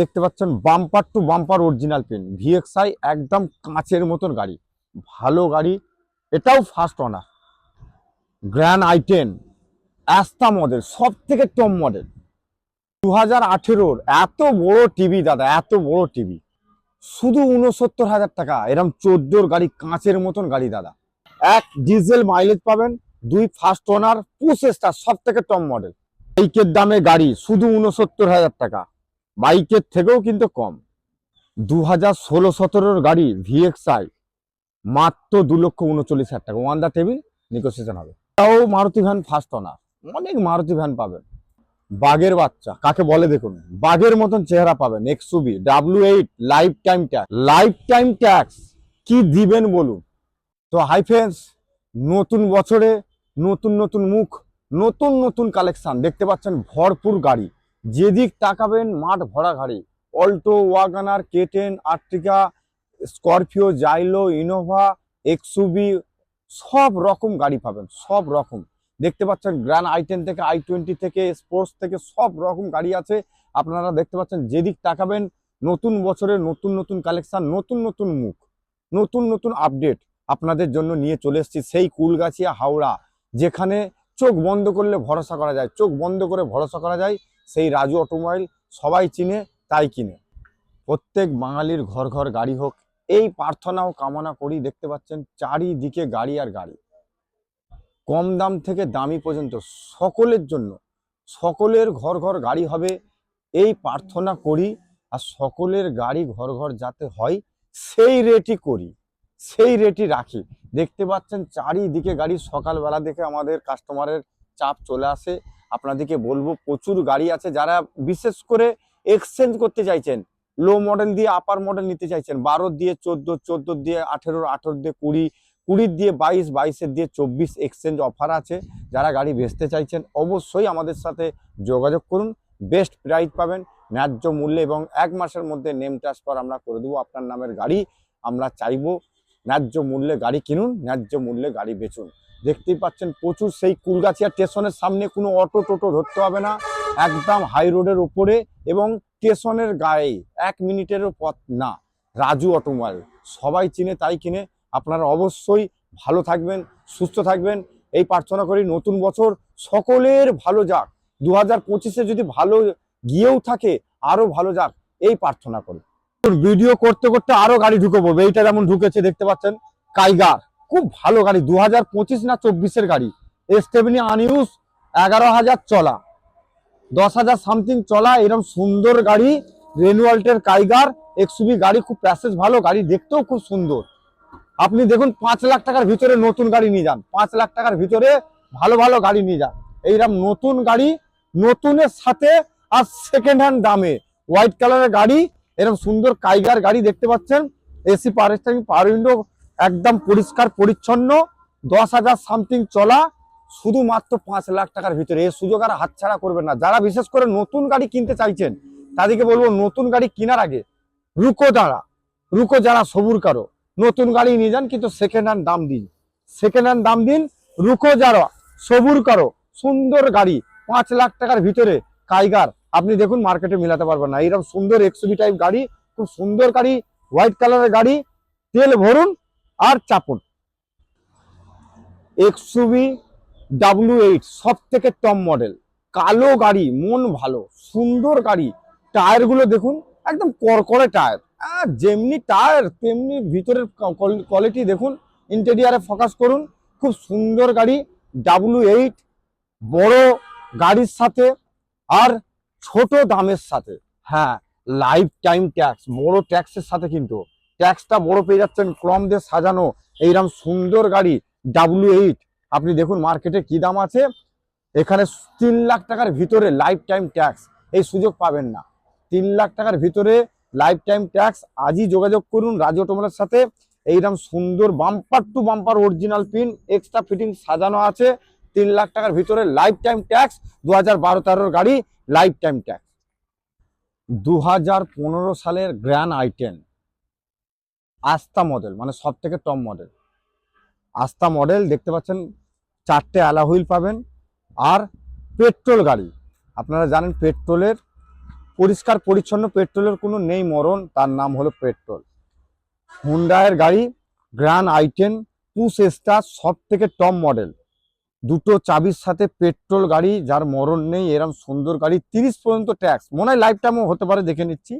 দেখতে পাচ্ছেন bumper to bumper original paint VXi একদম কাঁচের মতন গাড়ি, ভালো গাড়ি, এটাও first owner grand i ten Asta model সব থেকে টপ মডেল দু হাজার আঠেরোর এত বড় টিভি দাদা, এত বড় টিভি শুধু উনসত্তর হাজার টাকা এরকম চোদ্দোর গাড়ি, কাঁচের মতন গাড়ি দাদা। এক ডিজেল মাইলেজ পাবেন, দুই ফার্স্ট ওনার পুশ স্টার সব থেকে টপ মডেল বাইকের দামে গাড়ি, শুধু উনসত্তর হাজার টাকা। বাইকের থেকেও কিন্তু কম। দু হাজার ষোলো সতেরোর গাড়ি ভিএক্সআই মাত্র দু লক্ষ উনচল্লিশ হাজার টাকা। ওয়ান দা টেবিল নেগোসিয়েশন হবে। তাও মারুতি ভ্যান ফার্স্ট ওনার অনেক মারুতি ভ্যান পাবেন। বাঘের বাচ্চা, কাকে বলে দেখুন? বাঘের মতন চেহারা পাবেন XUV W eight lifetime tax lifetime tax কি দিবেন বলুন? তো হাই ফ্রেন্ডস নতুন বছরে নতুন নতুন মুখ, নতুন নতুন কালেকশন দেখতে পাচ্ছেন ভরপুর গাড়ি। যেদিক তাকাবেন মাঠ ভরা গাড়ি Alto, WagonR, K ten Ertiga Scorpio, Xylo, Innova, XUV, সব রকম গাড়ি পাবেন, সব রকম। দেখতে পাচ্ছেন গ্র্যান্ড আই টেন থেকে, আই টোয়েন্টি থেকে, স্পোর্টস থেকে সব রকম গাড়ি আছে। আপনারা দেখতে পাচ্ছেন যেদিক তাকাবেন, নতুন বছরের নতুন নতুন কালেকশান, নতুন নতুন মুখ, নতুন নতুন আপডেট আপনাদের জন্য নিয়ে চলে এসেছি সেই কুলগাছিয়া হাওড়া, যেখানে চোখ বন্ধ করলে ভরসা করা যায়, চোখ বন্ধ করে ভরসা করা যায়। সেই রাজু অটোমোবাইল সবাই চিনে, তাই কিনে। প্রত্যেক বাঙালির ঘর ঘর গাড়ি হোক, এই প্রার্থনা ও কামনা করি দেখতে পাচ্ছেন চারিদিকে গাড়ি আর গাড়ি। কম দাম থেকে দামি পর্যন্ত সকলের জন্য, সকলের ঘর ঘর গাড়ি হবে, এই প্রার্থনা করি। আর সকলের গাড়ি ঘর ঘর যাতে হয়, সেই রেটই করি, সেই রেটই রাখি। দেখতে পাচ্ছেন চারিদিকে গাড়ি সকালবেলা দেখে আমাদের কাস্টমারের চাপ চলে আসে। আপনাদেরকে বলব, প্রচুর গাড়ি আছে যারা বিশেষ করে এক্সচেঞ্জ করতে চাইছেন। লো মডেল দিয়ে আপার মডেল নিতে চাইছেন। বারো দিয়ে, চোদ্দ, চোদ্দ দিয়ে, আঠেরো আঠেরো দিয়ে, কুড়ি কুড়ির দিয়ে, বাইশ, বাইশের দিয়ে, চব্বিশ এক্সচেঞ্জ অফার আছে। যারা গাড়ি বেচতে চাইছেন, অবশ্যই আমাদের সাথে যোগাযোগ করুন। বেস্ট প্রাইস পাবেন, ন্যায্য মূল্যে এবং এক মাসের মধ্যে নেম ট্রান্সফার আমরা করে দেবো। আপনার নামের গাড়ি আমরা চাইব। ন্যায্য মূল্যে গাড়ি কিনুন, ন্যায্য মূল্যে গাড়ি বেচুন। দেখতেই পাচ্ছেন প্রচুর সেই কুলগাছিয়া স্টেশনের সামনে কোনো অটো টোটো ধরতে হবে না, একদম হাই রোডের উপরে এবং স্টেশনের গায়ে এক মিনিটেরও পথ না। রাজু অটোমোবাইল, সবাই চিনে তাই কিনে, আপনারা অবশ্যই ভালো থাকবেন, সুস্থ থাকবেন। এই প্রার্থনা করি নতুন বছর সকলের ভালো যাক। দু হাজার পঁচিশে যদি ভালো গিয়েও থাকে আরও ভালো যাক। এই প্রার্থনা করি। ভিডিও করতে করতে আরও গাড়ি ঢুকে পড়বে, এইটা যেমন ঢুকেছে, দেখতে পাচ্ছেন? কাইগার। খুব ভালো গাড়ি দু হাজার পঁচিশ না চব্বিশের গাড়ি। এস্টেবনি আনইউজ এগারো হাজার চলা। দশ হাজার সামথিং চলা এরকম সুন্দর গাড়ি রেনুয়াল্টের কাইগার এক্সুবি গাড়ি, খুব প্যাসেজ ভালো গাড়ি, দেখতেও খুব সুন্দর। আপনি দেখুন, পাঁচ লাখ টাকার ভিতরে নতুন গাড়ি নিয়ে যান। পাঁচ লাখ টাকার ভিতরে ভালো ভালো গাড়ি নিয়ে যান। এইরকম নতুন গাড়ি, নতুনের সাথে আর সেকেন্ড হ্যান্ড দামে। হোয়াইট কালারের গাড়ি এরকম সুন্দর কাইগার গাড়ি দেখতে পাচ্ছেন। AC power steering power window একদম পরিষ্কার, পরিচ্ছন্ন, দশ হাজার সামথিং চলা, শুধুমাত্র পাঁচ লাখ টাকার ভিতরে। এই সুযোগ আর হাতছাড়া করবেন না। যারা বিশেষ করে নতুন গাড়ি কিনতে চাইছেন, তাদেরকে বলব নতুন গাড়ি কেনার আগে রুকো যারা রুকো যারা সবুর কারও। নতুন গাড়ি নিয়ে যান, কিন্তু সেকেন্ড হ্যান্ড দাম দিন। সেকেন্ড হ্যান্ড দাম দিন, রুকো যারা সবুর করো, সুন্দর গাড়ি, পাঁচ লাখ টাকার ভিতরে কাইগার। আপনি দেখুন, মার্কেটে মিলাতে পারবেন না। এইরকম সুন্দর এক্সবি টাইপ গাড়ি, খুব সুন্দর গাড়ি, হোয়াইট কালারের গাড়ি, তেল ভরুন আর চাপুন। এক্সুবি ডাব্লিউ এইট সব থেকে টপ মডেল কালো গাড়ি, মন ভালো, সুন্দর গাড়ি। টায়ারগুলো দেখুন, একদম করকরে টায়ার। যেমনি টায়ার, তেমনি ভিতরের কোয়ালিটি দেখুন ইন্টেরিয়ারে ফোকাস করুন। খুব সুন্দর গাড়ি, ডাব্লিউ এইট, বড় গাড়ির সাথে আর ছোট দামের সাথে। হ্যাঁ লাইফ টাইম ট্যাক্স বড় ট্যাক্সের সাথে কিন্তু। ট্যাক্সটা বড় পেয়ে যাচ্ছেন, ক্রম দিয়ে সাজানো এইরকম সুন্দর গাড়ি ডাব্লিউ এইট আপনি দেখুন মার্কেটে কি দাম আছে? এখানে তিন লাখ টাকার ভিতরে লাইফ টাইম ট্যাক্স এই সুযোগ পাবেন না। তিন লাখ টাকার ভিতরে লাইফ টাইম ট্যাক্স আজই যোগাযোগ করুন রাজু অটোমোবাইলের সাথে। এইরকম সুন্দর bumper to bumper original paint extra fitting সাজানো আছে। তিন লাখ টাকার ভিতরে লাইফ টাইম ট্যাক্স দু হাজার বারো তেরোর গাড়ি লাইফ টাইম ট্যাক্স দু হাজার পনেরো সালের গ্র্যান্ড আইটেন আস্তা মডেল মানে সব থেকে টপ মডেল আস্তা মডেল দেখতে পাচ্ছেন, চারটে হুইল পাবেন আর পেট্রোল গাড়ি। আপনারা জানেন পেট্রোলের পরিষ্কার পরিচ্ছন্ন পেট্রোলের কোনো নেই মরণ, তার নাম হলো পেট্রোল হুন্ডায়ের গাড়ি গ্র্যান্ড আইটেন পুশ স্টার সব থেকে টপ মডেল দুটো চাবির সাথে পেট্রোল গাড়ি, যার মরণ নেই, এরম সুন্দর গাড়ি, তিরিশ পর্যন্ত ট্যাক্স মনে হয় লাইফ টাইমও হতে পারে, দেখে নিচ্ছি।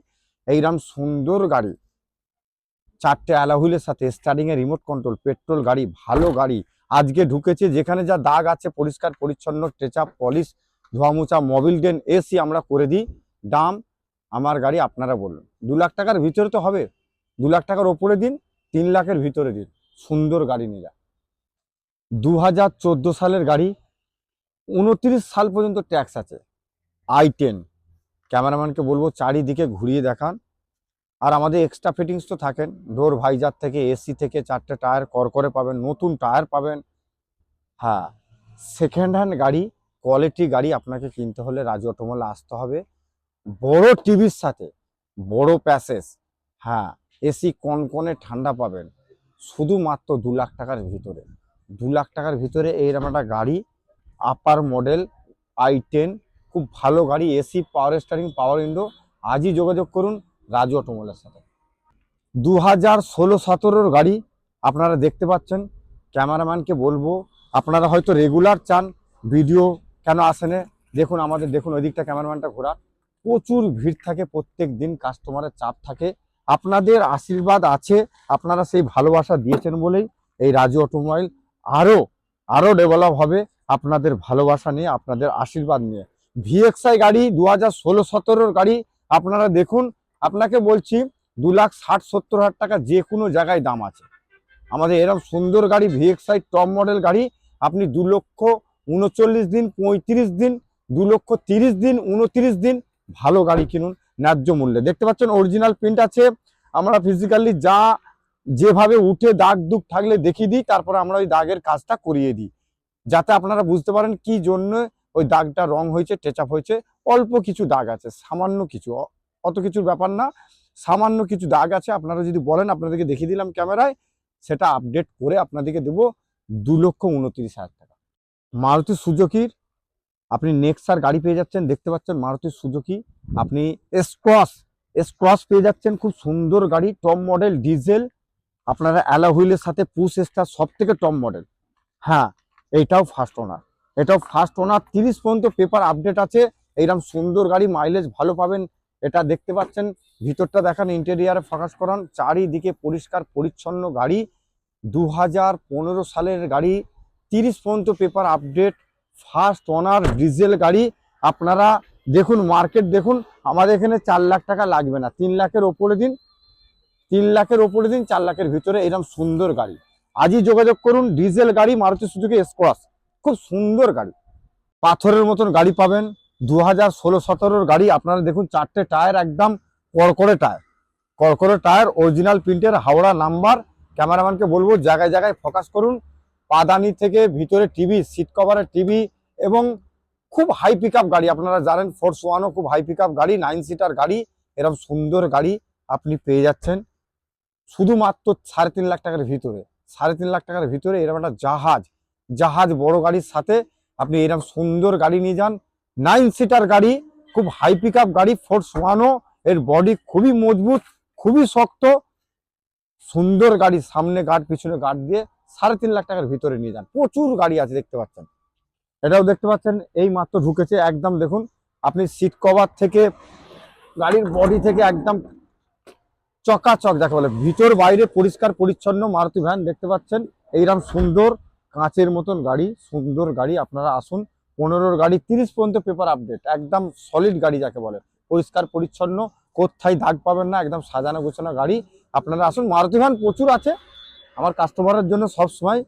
এইরকম সুন্দর গাড়ি। চারটে অ্যালাহুইলের সাথে স্টার্টিং এ রিমোট কন্ট্রোল পেট্রোল গাড়ি, ভালো গাড়ি। আজকে ঢুকেছে, যেখানে যা দাগ আছে, পরিষ্কার, পরিচ্ছন্ন টেচাপ পলিশ ধোয়া মোছা মোবিল ডেন এসি আমরা করে দিই। দাম আমার গাড়ি আপনারা বলুন। দু লাখ টাকার ভিতরে তো হবে। দু লাখ টাকার ওপরে দিন, তিন লাখের ভিতরে দিন। সুন্দর গাড়ি যান। দু হাজার সালের গাড়ি, উনত্রিশ সাল পর্যন্ত ট্যাক্স আছে। আই টেন ক্যামেরাম্যানকে বলব, চারিদিকে ঘুরিয়ে দেখান। আর আমাদের এক্সট্রা ফিটিংস তো থাকেন। ডোর ভাইজার থেকে এসি থেকে চারটে টায়ার কর করে পাবেন, নতুন টায়ার পাবেন। হ্যাঁ সেকেন্ড হ্যান্ড গাড়ি কোয়ালিটি গাড়ি আপনাকে কিনতে হলে রাজু অটোমলে আসতে হবে। বড় টিভির সাথে, বড় প্যাসেজ হ্যাঁ এসি কনকনে ঠান্ডা পাবেন। শুধুমাত্র দু লাখ টাকার ভিতরে। দু লাখ টাকার ভিতরে এইরকম একটা গাড়ি আপার মডেল আই টেন খুব ভালো গাড়ি AC power steering power window আজই যোগাযোগ করুন। রাজু অটোমোলের সাথে। দু হাজার ষোলো সতেরোর গাড়ি আপনারা দেখতে পাচ্ছেন। ক্যামেরাম্যানকে বলব, আপনারা হয়তো রেগুলার চান, ভিডিও কেন আসেনে দেখুন আমাদের, দেখুন ওই দিকটা ক্যামেরাম্যানটা ঘোরা। প্রচুর ভিড় থাকে, প্রত্যেক দিন কাস্টমারের চাপ থাকে। আপনাদের আশীর্বাদ আছে, আপনারা সেই ভালোবাসা দিয়েছেন বলেই এই রাজু অটোমোবাইল আরও আরও ডেভেলপ হবে আপনাদের ভালোবাসা নিয়ে, আপনাদের আশীর্বাদ নিয়ে। ভিএক্সআই গাড়ি দু হাজার ষোলো সতেরোর গাড়ি, আপনারা দেখুন আপনাকে বলছি দু লাখ ষাট সত্তর হাজার টাকা যে কোনো জায়গায় দাম আছে। আমাদের এরকম সুন্দর গাড়ি ভিএক্সআই টপ মডেল গাড়ি, আপনি দু লক্ষ উনচল্লিশ দিন, পঁয়ত্রিশ দিন, দু লক্ষ তিরিশ দিন, উনত্রিশ দিন ভালো গাড়ি কিনুন, ন্যায্য মূল্যে। দেখতে পাচ্ছেন অরিজিনাল প্রিন্ট আছে। আমরা ফিজিক্যালি যা যেভাবে উঠে দাগ দুগ থাকলে দেখিয়ে দিই, তারপরে আমরা ওই দাগের কাজটা করিয়ে দিই। যাতে আপনারা বুঝতে পারেন কি জন্য ওই দাগটা রং হয়েছে টেচাপ হয়েছে। অল্প কিছু দাগ আছে, সামান্য কিছু। অত কিছুর ব্যাপার না। সামান্য কিছু দাগ আছে, আপনারা যদি বলেন, আপনাদেরকে দেখিয়ে দিলাম ক্যামেরায়। সেটা আপডেট করে আপনাদেরকে দেবো দু লক্ষ উনত্রিশ হাজার টাকা। মারুতি সুজুকির আপনি নেক্সার গাড়ি পেয়ে যাচ্ছেন। দেখতে পাচ্ছেন মারুতি সুজুকি, আপনি এসক্রস এসক্রস পেয়ে যাচ্ছেন। খুব সুন্দর গাড়ি টপ মডেল ডিজেল আপনারা অ্যালা হুইলের সাথে পুশ স্টার সব থেকে টপ মডেল হ্যাঁ এইটাও ফার্স্ট ওনার এটাও ফার্স্ট ওনার তিরিশ পর্যন্ত পেপার আপডেট আছে। এইরকম সুন্দর গাড়ি মাইলেজ ভালো পাবেন। এটা দেখতে পাচ্ছেন, ভিতরটা দেখান ইন্টেরিয়ারে ফোকাস করান, চারিদিকে পরিষ্কার, পরিচ্ছন্ন গাড়ি দু হাজার পনেরো সালের গাড়ি, তিরিশ পর্যন্ত paper update first owner diesel গাড়ি। আপনারা দেখুন মার্কেট দেখুন, আমাদের এখানে চার লাখ টাকা লাগবে না, তিন লাখের ওপরে দিন, তিন লাখের ওপরে দিন চার লাখের ভিতরে এরকম সুন্দর গাড়ি। আজই যোগাযোগ করুন ডিজেল গাড়ি, মারুতি সুজুকি স্কোয়াস খুব সুন্দর গাড়ি। পাথরের মতন গাড়ি পাবেন দু হাজার ষোলো সতেরোর গাড়ি, আপনারা দেখুন চারটে টায়ার একদম কড়কড়ে টায়ার। কড়কড়ে টায়ার অরিজিনাল প্রিন্টের হাওড়া নাম্বার। ক্যামেরাম্যানকে বলব, জায়গায় জায়গায় ফোকাস করুন। পাদানি থেকে ভিতরে টিভি সিট কভারের টিভি এবং খুব হাই পিক গাড়ি। আপনারা জানেন ফোর্স ওয়ানও খুব হাই পিক গাড়ি নাইন সিটার গাড়ি, এরকম সুন্দর গাড়ি আপনি পেয়ে যাচ্ছেন। শুধুমাত্র সাড়ে তিন লাখ টাকার ভিতরে, সাড়ে তিন লাখ টাকার ভিতরে এরকম একটা জাহাজ জাহাজ বড় গাড়ির সাথে আপনি এরকম সুন্দর গাড়ি নিয়ে যান। নাইন সিটার গাড়ি, খুব হাই পিক গাড়ি ফোর্স ওয়ানও এর বডি খুবই মজবুত, খুবই শক্ত। সুন্দর গাড়ি, সামনে গার্ড পিছনে গার্ড দিয়ে সাড়ে তিন লাখ টাকার ভিতরে নিয়ে যান। প্রচুর গাড়ি আছে, দেখতে পাচ্ছেন। এটাও দেখতে পাচ্ছেন, এই মাত্র ঢুকেছে একদম, দেখুন, আপনি সিট কভার থেকে, গাড়ির বডি থেকে একদম চকাচক, যাকে বলে, ভিতর বাইরে পরিষ্কার, পরিচ্ছন্ন মারুতি ভ্যান দেখতে পাচ্ছেন। এইরকম সুন্দর কাঁচের মতন গাড়ি, সুন্দর গাড়ি, আপনারা আসুন পনেরোর গাড়ি, তিরিশ পর্যন্ত পেপার আপডেট একদম সলিড গাড়ি যাকে বলে। পরিষ্কার, পরিচ্ছন্ন, কোথায় দাগ পাবেন না, একদম সাজানো গোছানো গাড়ি। আপনারা আসুন, মারুতি ভ্যান প্রচুর আছে। আমার কাস্টমারের জন্য সব সময়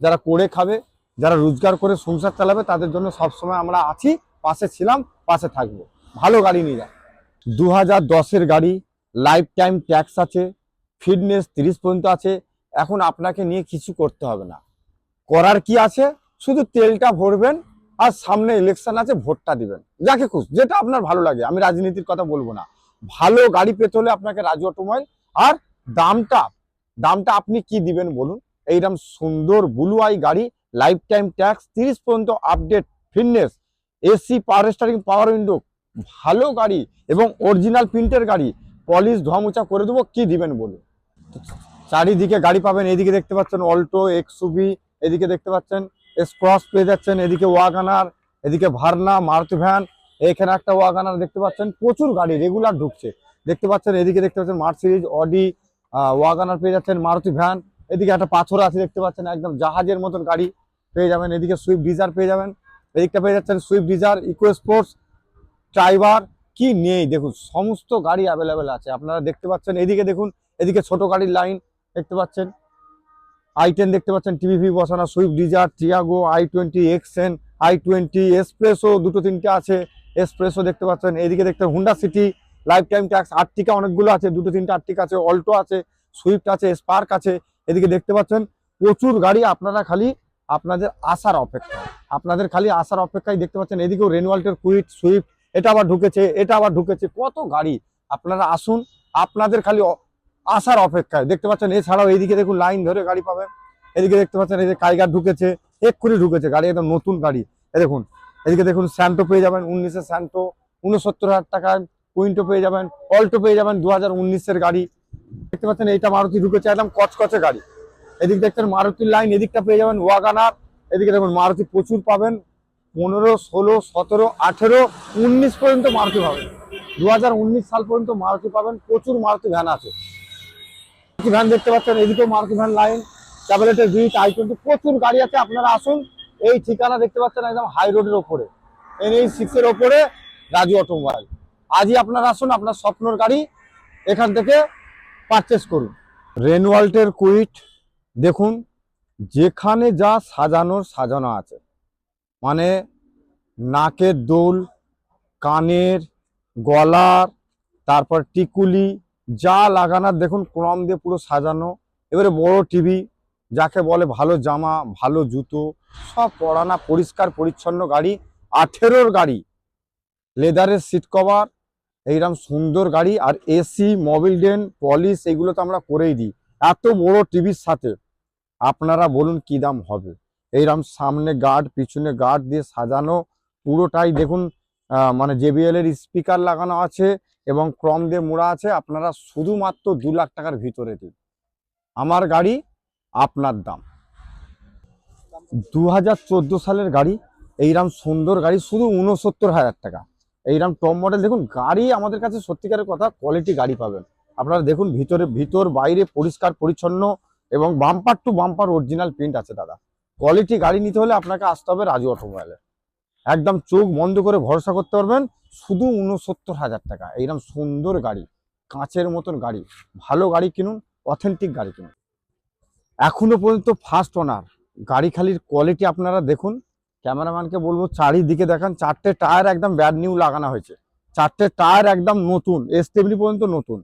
যারা করে খাবে, যারা রোজগার করে সংসার চালাবে, তাদের জন্য সব সময় আমরা আছি, পাশে ছিলাম, পাশে থাকব। ভালো গাড়ি নিয়ে যান। দু হাজার দশের গাড়ি লাইফ টাইম ট্যাক্স আছে ফিটনেস তিরিশ পর্যন্ত আছে। এখন আপনাকে নিয়ে কিছু করতে হবে না। করার কি আছে? শুধু তেলটা ভরবেন আর সামনে ইলেকশন আছে, ভোটটা দিবেন। যাকে খুশ, যেটা আপনার ভালো লাগে, আমি রাজনীতির কথা বলব না। ভালো গাড়ি পেতে হলে আপনাকে রাজু অটোমোবাইল, আর দামটা দামটা আপনি কি দিবেন বলুন? এইরকম সুন্দর ব্লু আই গাড়ি লাইফ টাইম ট্যাক্স তিরিশ পর্যন্ত update fitness AC power steering power window ভালো গাড়ি এবং অরিজিনাল প্রিন্টের গাড়ি পলিশ ধোয়ামোচা করে দেবো, কি দিবেন বলুন? চারিদিকে গাড়ি পাবেন এদিকে দেখতে পাচ্ছেন অল্টো এক্সুবি এদিকে দেখতে পাচ্ছেন স্ক্রস পেয়ে যাচ্ছেন, এদিকে ওয়াগানার এদিকে ভার্না মারুতি ভ্যান এখানে একটা ওয়াগানার দেখতে পাচ্ছেন, প্রচুর গাড়ি রেগুলার ঢুকছে। দেখতে পাচ্ছেন, এদিকে দেখতে পাচ্ছেন মার্সিডিজ অডি ওয়াগানার পেয়ে যাচ্ছেন মারুতি ভ্যান এদিকে একটা পাথর আছে দেখতে পাচ্ছেন, একদম জাহাজের মতন গাড়ি পেয়ে যাবেন, এদিকে সুইফট ডিজার পেয়ে যাবেন, এদিকটা পেয়ে যাচ্ছেন Swift Dzire Eeco sports driver কি নেই, দেখুন, সমস্ত গাড়ি অ্যাভেলেবেল আছে। আপনারা দেখতে পাচ্ছেন, এদিকে দেখুন, এদিকে ছোট গাড়ির লাইন দেখতে পাচ্ছেন। আই টেন দেখতে পাচ্ছেন টিভিভি বসানো, Swift Dzire Tiago, i twenty Xcent i twenty, Espresso, দুটো তিনটে আছে, এসপ্রেসো দেখতে পাচ্ছেন। এদিকে দেখতে Honda City, life time tax Ertiga অনেকগুলো আছে, দুটো তিনটে আর্টিকা আছে, অল্টো আছে, সুইফট আছে, স্পার্ক আছে। এদিকে দেখতে পাচ্ছেন, প্রচুর গাড়ি আপনারা খালি আপনাদের আসার অপেক্ষা আপনাদের খালি আসার অপেক্ষায় দেখতে পাচ্ছেন, এদিকেও রেনুয়াল্টের কুইট, সুইফট, এটা আবার ঢুকেছে, এটা আবার ঢুকেছে। কত গাড়ি? আপনারা আসুন, আপনাদের খালি আসার অপেক্ষায়। দেখতে পাচ্ছেন, এছাড়াও এইদিকে দেখুন লাইন ধরে গাড়ি পাবেন। এদিকে দেখতে পাচ্ছেন, এই যে কাইগার ঢুকেছে, এক্ষুনি ঢুকেছে গাড়ি, একদম নতুন গাড়ি। এ দেখুন, এদিকে দেখুন স্যান্টো পেয়ে যাবেন উনিশের স্যান্টো, উনসত্তর হাজার টাকায় কুইন্টো পেয়ে যাবেন, অল্টো পেয়ে যাবেন দু হাজার গাড়ি। দেখতে পাচ্ছেন, এইটা মারুতি ঢুকেছে, একদম কচকচে গাড়ি। এদিক দেখছেন, মারুতির লাইন, এদিকটা পেয়ে যাবেন ওয়াগানার এদিকে দেখুন, মারুতি প্রচুর পাবেন। পনেরো, ষোলো, সতেরো, আঠেরো, উনিশ পর্যন্ত মারুতি পাবেন। দু হাজার উনিশ সাল পর্যন্ত মারুতি পাবেন, প্রচুর মারুতি ভ্যান আছে। মারুতি ভ্যান দেখতে পাচ্ছেন, এদিকেও মারুতি ভ্যান লাইন ট্রাভেলেটের বিট আই টোয়েন্টি প্রচুর গাড়ি আছে, আপনারা আসুন, এই ঠিকানা দেখতে পাচ্ছেন একদম হাই রোডের ওপরে এইচ সিক্স এর ওপরে রাজু অটোমোবাইল আজই আপনারা আসুন, আপনার স্বপ্নর গাড়ি এখান থেকে পারচেস করুন। রেনওয়াল্টের কুইট দেখুন, যেখানে যা সাজানোর সাজানো আছে। মানে নাকের দোল, কানের গলার, তারপর টিকুলি যা লাগানোর দেখুন, ক্রম দিয়ে পুরো সাজানো। এবারে বড় টিভি যাকে বলে ভালো জামা, ভালো জুতো, সব পরানা, পরিষ্কার, পরিচ্ছন্ন গাড়ি, আঠেরোর গাড়ি। লেদারের সিট কভার এইরকম সুন্দর গাড়ি, আর এসি মোবিল ডেন পলিশ এগুলো তো আমরা করেই দিই। এত বড় টিভির সাথে আপনারা বলুন কি দাম হবে? এইরকম সামনে গার্ড পিছনে গার্ড দিয়ে সাজানো, পুরোটাই দেখুন মানে জেবিএল এর স্পিকার লাগানো আছে। এবং ক্রম দিয়ে মোড়া আছে, আপনারা শুধুমাত্র দু লাখ টাকার ভিতরে দিন। আমার গাড়ি, আপনার দাম। দু হাজার চোদ্দ সালের গাড়ি এইরকম সুন্দর গাড়ি, শুধু উনসত্তর হাজার টাকা। এইরকম টপ মডেল, দেখুন, গাড়ি আমাদের কাছে সত্যিকারের কথা কোয়ালিটি গাড়ি পাবেন। আপনারা দেখুন, ভিতরে, ভিতর, বাইরে, পরিষ্কার, পরিচ্ছন্ন এবং bumper to bumper original print আছে, দাদা। কোয়ালিটি গাড়ি নিতে হলে আপনাকে আসতে হবে রাজু অটোমোবাইলে। একদম চোখ বন্ধ করে ভরসা করতে পারবেন। শুধু উনসত্তর হাজার টাকা। এইরকম সুন্দর গাড়ি, কাঁচের মতন গাড়ি, ভালো গাড়ি কিনুন অথেন্টিক গাড়ি কিনুন। এখনও পর্যন্ত ফার্স্ট ওনার গাড়ি খালির কোয়ালিটি আপনারা দেখুন। ক্যামেরাম্যানকে বলব, চারিদিকে দেখান, চারটে টায়ার একদম ব্যাড নিউ লাগানো হয়েছে। চারটে টায়ার একদম নতুন এসটেবলি পর্যন্ত নতুন।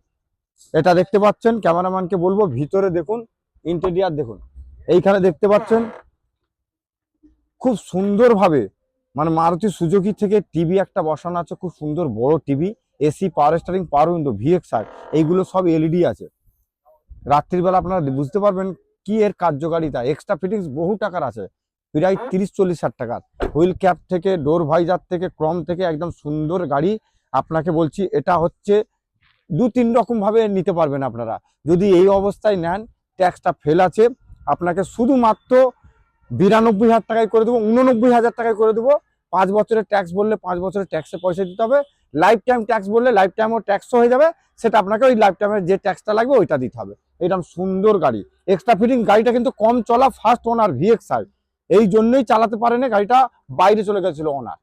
এটা দেখতে পাচ্ছেন, ক্যামেরাম্যানকে বলব, ভিতরে দেখুন ইন্টেরিয়ার দেখুন। এইখানে দেখতে পাচ্ছেন, খুব সুন্দরভাবে মানে মারুতি সুজুকি থেকে টিভি একটা বসানো আছে, খুব সুন্দর বড় TV, AC power steering power window VXR এইগুলো সব এলইডি আছে। রাত্রিবেলা আপনারা বুঝতে পারবেন কি এর কার্যকারিতা এক্সট্রা ফিটিংস বহু টাকার আছে, প্রায় তিরিশ, চল্লিশ হাজার টাকার। হুইল ক্যাপ থেকে ডোর ভাইজার থেকে ক্রম থেকে একদম সুন্দর গাড়ি, আপনাকে বলছি এটা হচ্ছে দু তিন রকম ভাবে নিতে পারবেন আপনারা। যদি এই অবস্থায় নেন ট্যাক্সটা ফেল আছে, আপনাকে শুধুমাত্র বিরানব্বই হাজার টাকায় করে দেবো, উননব্বই হাজার টাকায় করে দেবো। পাঁচ বছরের ট্যাক্স বললে পাঁচ বছরের ট্যাক্সে পয়সা দিতে হবে। লাইফ টাইম ট্যাক্স বললে লাইফ টাইমও ট্যাক্সও হয়ে যাবে। সেটা আপনাকে ওই লাইফ টাইমের যে ট্যাক্সটা লাগবে ওইটা দিতে হবে। এরকম সুন্দর গাড়ি। এক্সট্রা ফিটিং গাড়িটা কিন্তু কম চলা ফার্স্ট ওনার ভিএক্স এই জন্যই চালাতে পারেনি গাড়িটা, বাইরে চলে গেছিল ওনার